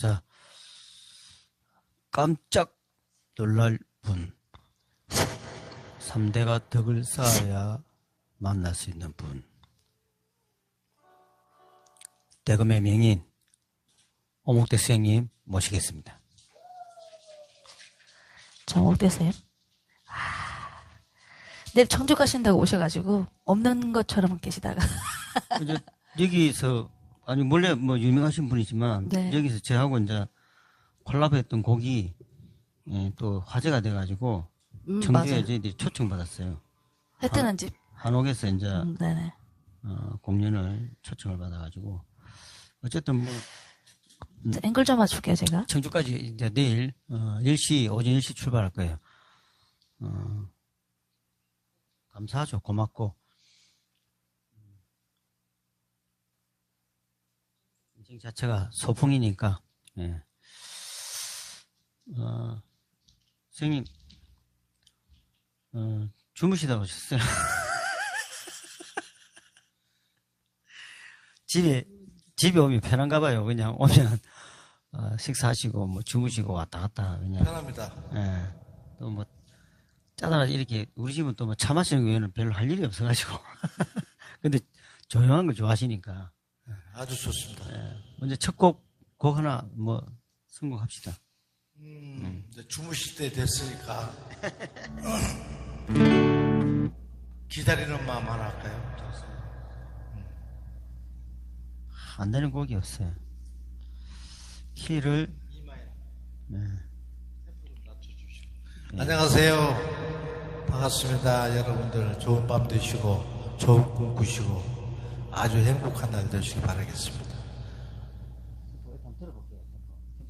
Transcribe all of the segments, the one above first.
자, 깜짝 놀랄 분. 3대가 덕을 쌓아야 만날 수 있는 분. 대금의 명인, 오목대 수행님 모시겠습니다. 정옥대 쌤. 아, 내일 청주 가신다고 오셔가지고 없는 것처럼 계시다가 여기서, 아니, 원래 뭐 유명하신 분이지만, 네. 여기서 저하고 이제 콜라보했던 곡이 예, 또 화제가 돼가지고, 음, 청주에 맞아요. 저희들이 초청받았어요. 했다는 집. 한옥에서 이제 음, 네네. 어, 공연을 초청을 받아가지고 어쨌든 뭐 자, 앵글 좀 맞출게요 제가. 청주까지 이제 내일 어, 10시 오전 10시 출발할 거예요. 어, 감사하죠. 고맙고 인생 자체가 소풍이니까 예. 어, 선생님 어, 주무시다 오셨어요. 집에 집에 오면 편한가 봐요. 그냥 오면 어, 식사하시고 뭐 주무시고 왔다 갔다 그냥 편합니다. 예. 또 뭐 짜다가 이렇게 우리 집은 또 뭐 차 마시는 거 외에는 별로 할 일이 없어가지고 근데 조용한 거 좋아하시니까 아주 좋습니다. 예. 먼저 첫 곡 곡 하나 뭐 선곡합시다. 음, 이제 주무실 때 됐으니까 기다리는 마음 하나 할까요? 안 되는 곡이 없어요. 키를 안녕하세요. 반갑습니다. 여러분들 좋은 밤 되시고 좋은 꿈 꾸시고 아주 행복한 날 되시길 바라겠습니다.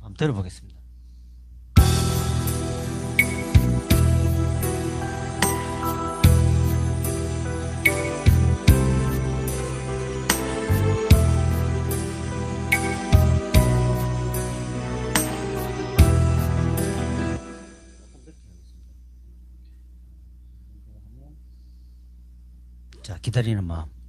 한번 들어보겠습니다. 자, 기다리는 마음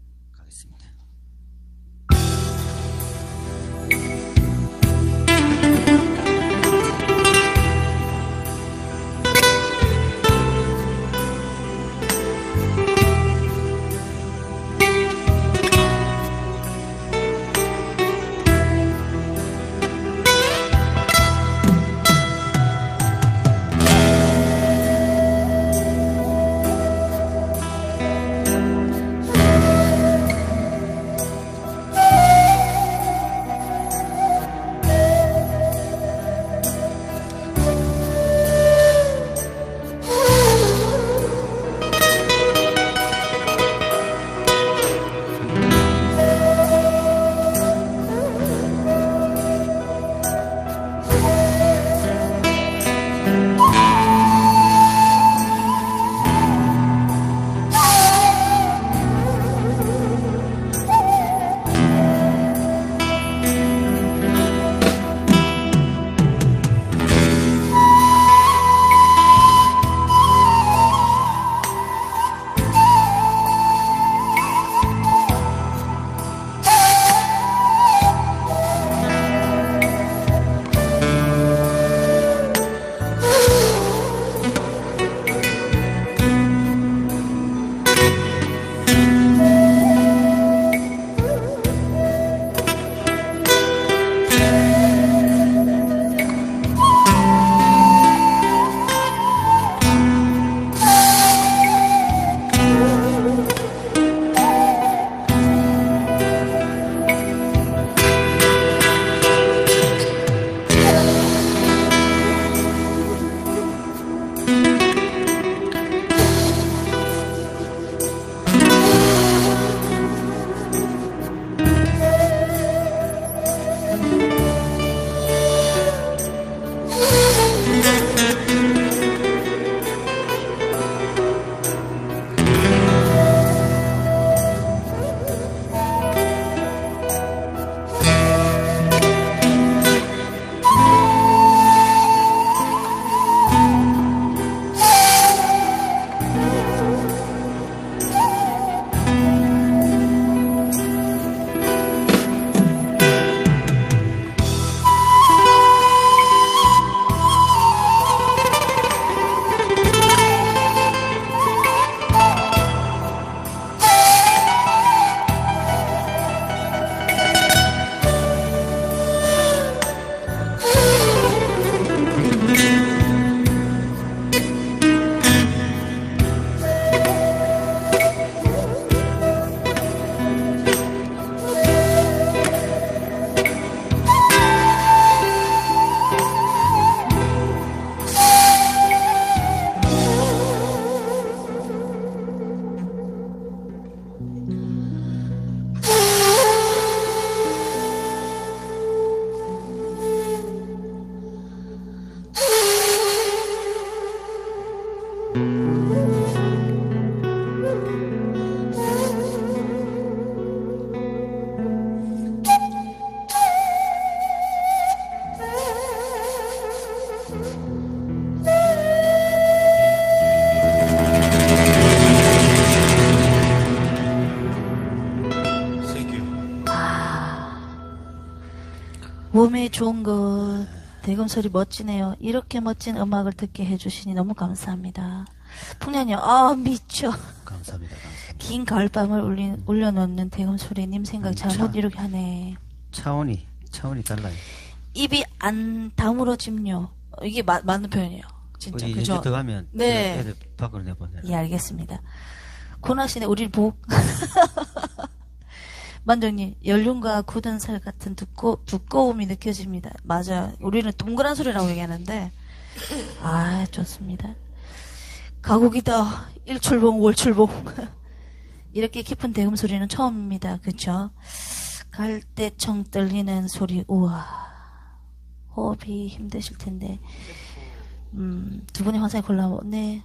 몸에 좋은 것 대금 소리 멋지네요. 이렇게 멋진 음악을 듣게 해주시니 너무 감사합니다. 풍년이요. 아 미쳐. 감사합니다. 감사합니다. 긴 가을밤을 울리, 울려놓는 대금 소리님 생각 잘못 참. 이루게 하네. 차원이 차원이 달라요. 입이 안 다물어짐요. 어, 이게 마, 맞는 표현이에요. 진짜 우리 그죠? 연주 들어가면 네. 애들 밖으로 내보내. 예, 알겠습니다. 고나시네 우리 복. 만정님, 연륜과 굳은 살 같은 두꺼, 두꺼움이 느껴집니다. 맞아. 우리는 동그란 소리라고 얘기하는데, 아, 좋습니다. 가곡이다. 일출봉, 월출봉. 이렇게 깊은 대금 소리는 처음입니다. 그쵸? 갈대청 떨리는 소리, 우와. 호흡이 힘드실 텐데. 음, 두 분의 환상의 콜라보, 네.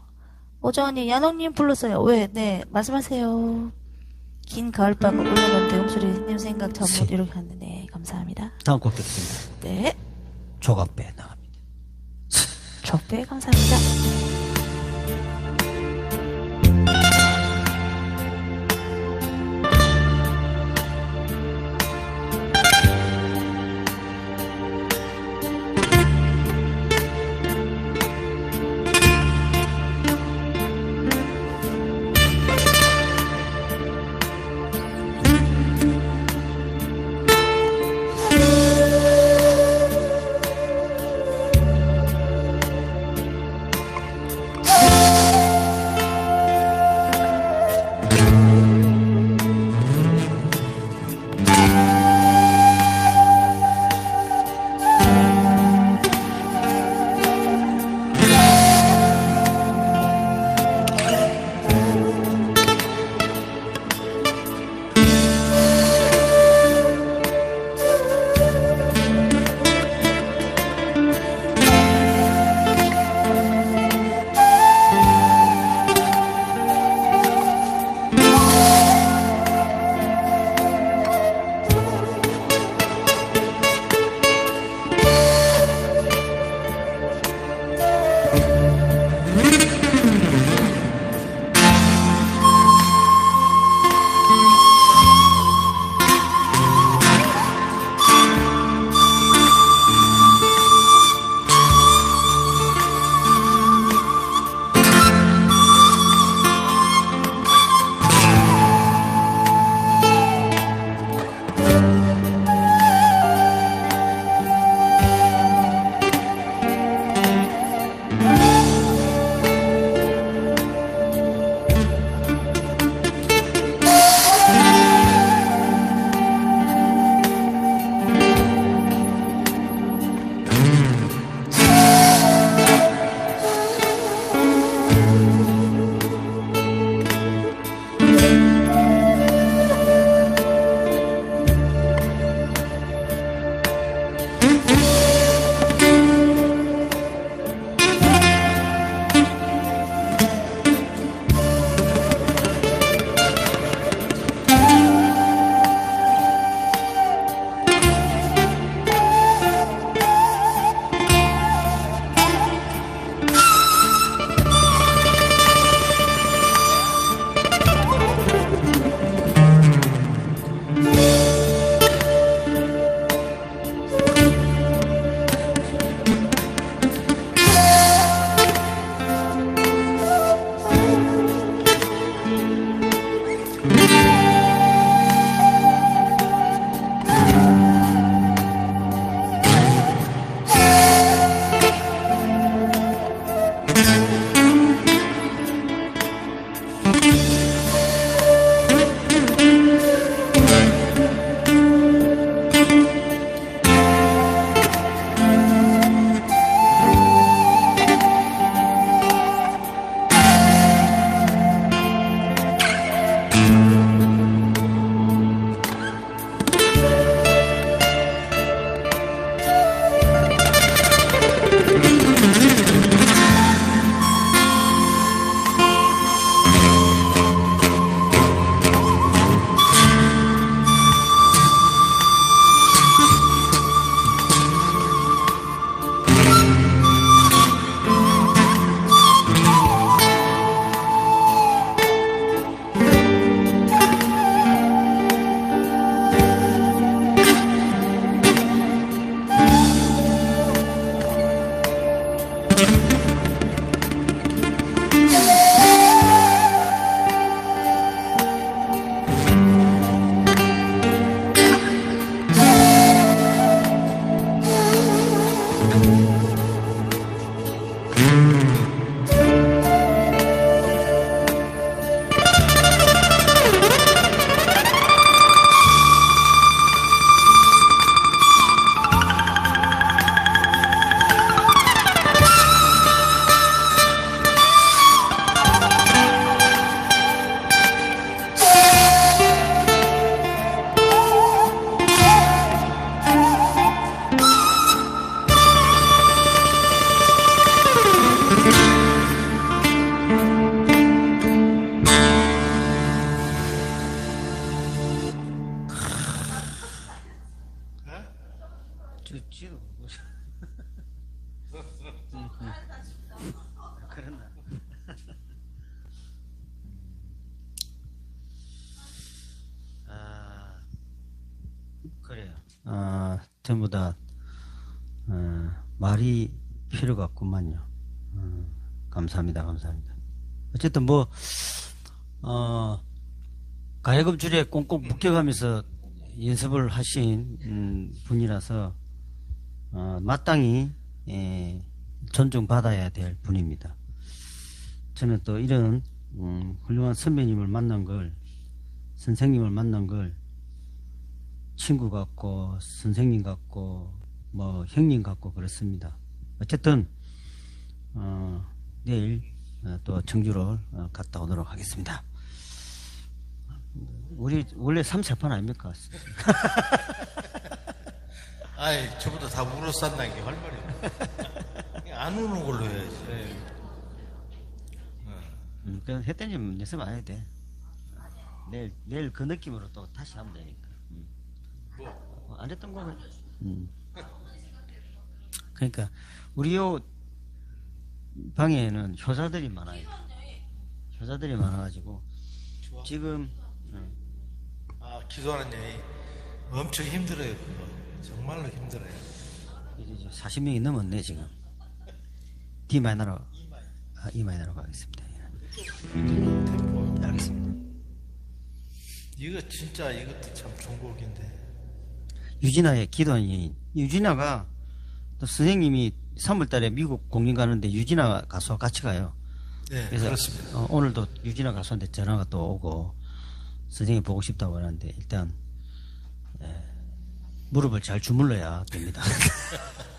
오정언니, 야농님 불렀어요. 왜? 네, 말씀하세요. 긴 가을밤을 울려놓은 대음소리 님 생각 잘못 이렇게 하는데, 네, 감사합니다. 다음 곡 듣겠습니다. 네, 조각배 나갑니다. 적대 감사합니다. 전부 다, 어, 말이 필요가 없구만요. 음, 감사합니다, 감사합니다. 어쨌든 뭐, 어, 가야금 줄에 꽁꽁 묶여가면서 연습을 하신 음, 분이라서 어, 마땅히 예, 존중받아야 될 분입니다. 저는 또 이런 음, 훌륭한 선배님을 만난 걸 선생님을 만난 걸 친구 같고 선생님 같고 뭐 형님 같고 그렇습니다. 어쨌든 어, 내일 어, 또 청주로 어, 갔다 오도록 하겠습니다. 우리 원래 3, 4판 아닙니까? 아이, 저보다 다 울어싼다는 게할 말이야. 안 우는 걸로 해야지. 음, 그냥 했던 좀 연습 안 해도 돼. 내일, 내일 그 느낌으로 또 다시 하면 되니까. 음. 어, 안 했던 거는. 음. 그러니까, 우리 요 방에는 효자들이 많아요. 효자들이 많아가지고, 지금, 음, 아, 기도하는 일이 엄청 힘들어요, 그거. 정말로 힘들어요. 이제 이제 40명이 넘었네, 지금. D 마이너로, 아, E 마이너로 가겠습니다. 예. 알겠습니다. 이거 진짜 이것도 참 좋은 곡인데. 유진아의 기도한 여인. 유진아가 또 선생님이 3월 달에 미국 공연 가는데 유진아 가수와 같이 가요. 네, 그래서 그렇습니다. 어, 오늘도 유진아 가수한테 전화가 또 오고 선생님 보고 싶다고 하는데 일단 에, 무릎을 잘 주물러야 됩니다.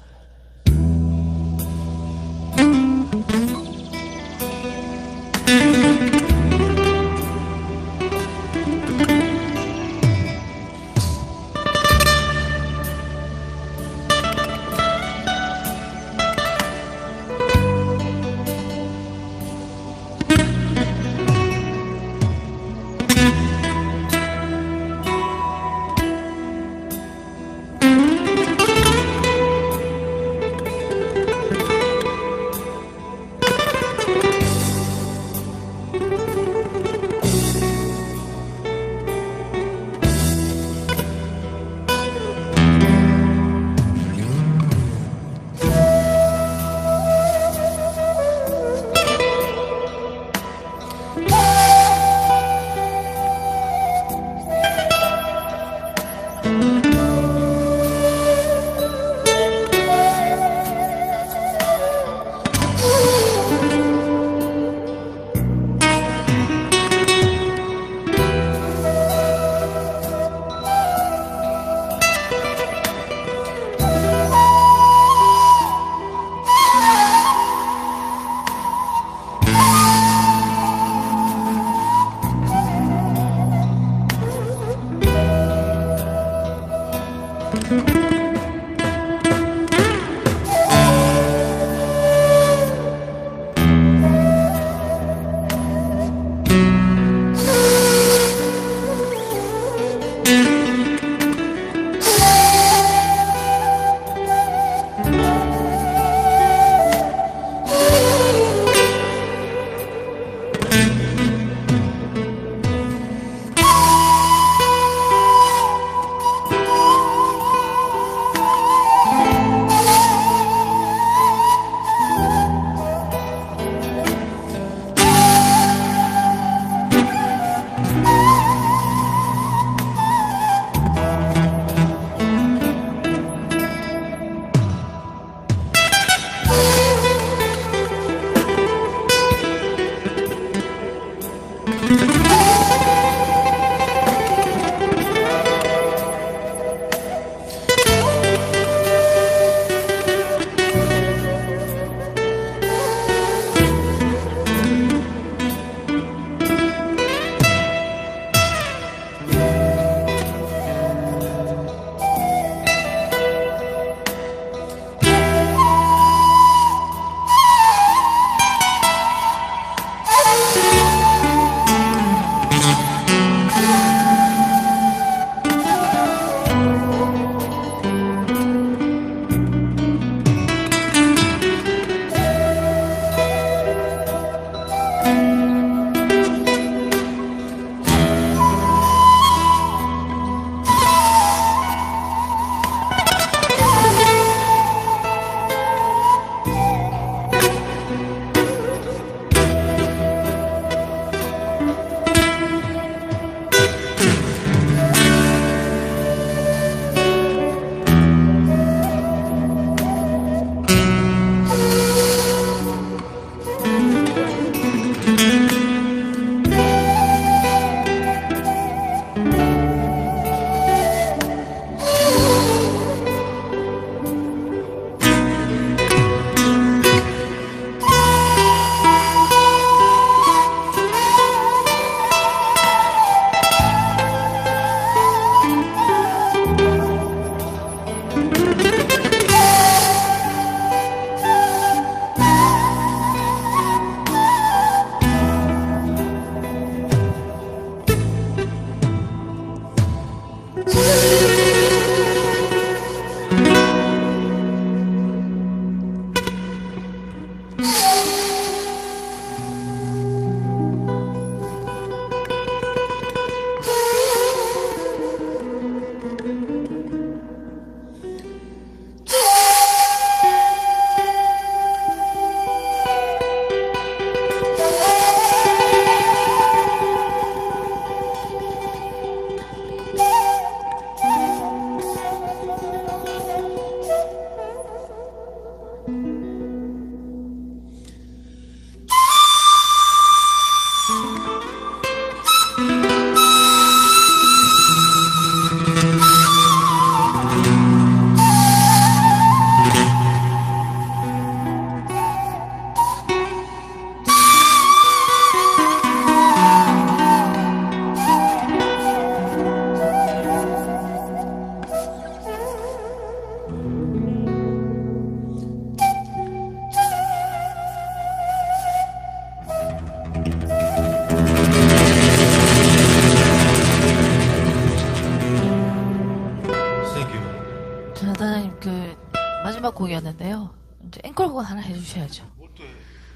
신청곡이었는데요. 이제 앵콜곡 하나 해주셔야죠.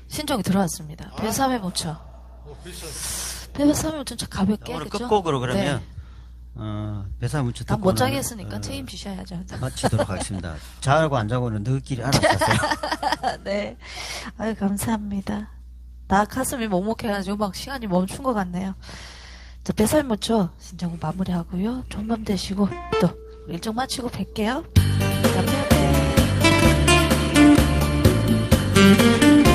신청이 들어왔습니다. 배삼의 모처. 배삼의 모처 참 가볍게 오늘 그죠? 끝곡으로 그러면 네. 어, 배사 문자 다 듣고는, 못 자게 했으니까 어, 책임지셔야죠. 마치도록 하겠습니다. 자고 안 자고는 너희끼리 알아서 하세요. 네. 아유, 감사합니다. 나 가슴이 먹먹해가지고 막 시간이 멈춘 것 같네요. 자, 배살 모초 신청곡 마무리하고요. 좋은 밤 되시고 또 일정 마치고 뵐게요. Música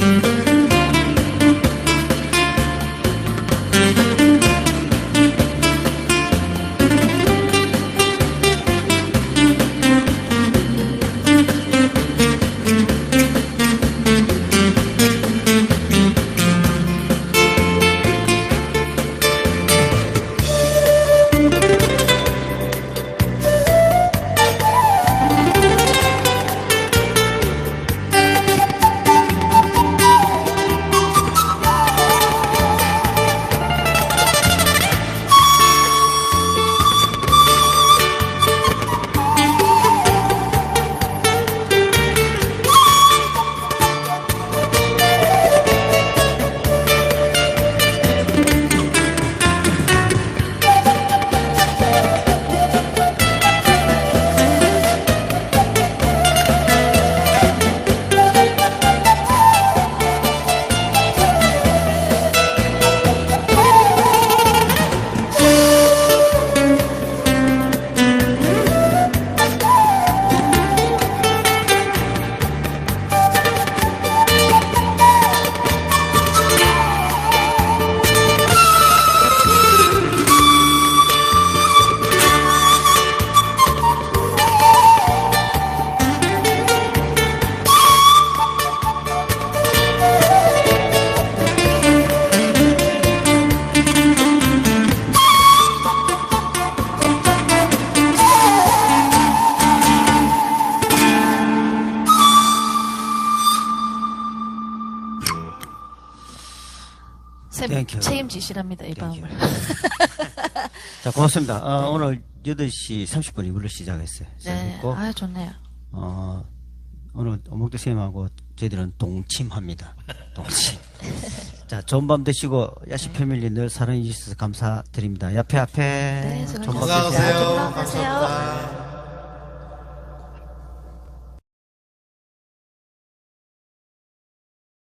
쌤 지시랍니다 이 Thank 마음을. 자, 고맙습니다. 어, 오늘 8시 30분 이후로 시작했어요. 네. 시작했고, 아 좋네요. 어, 오늘 오목대 쌤하고 저희들은 동침합니다. 동침. 자, 좋은 밤 되시고, 야시 패밀리 늘 사랑해 주셔서 감사드립니다. 옆에 앞에. 네, 좋은 수고하셨습니다. 밤 되세요. 건강하세요. 감사합니다.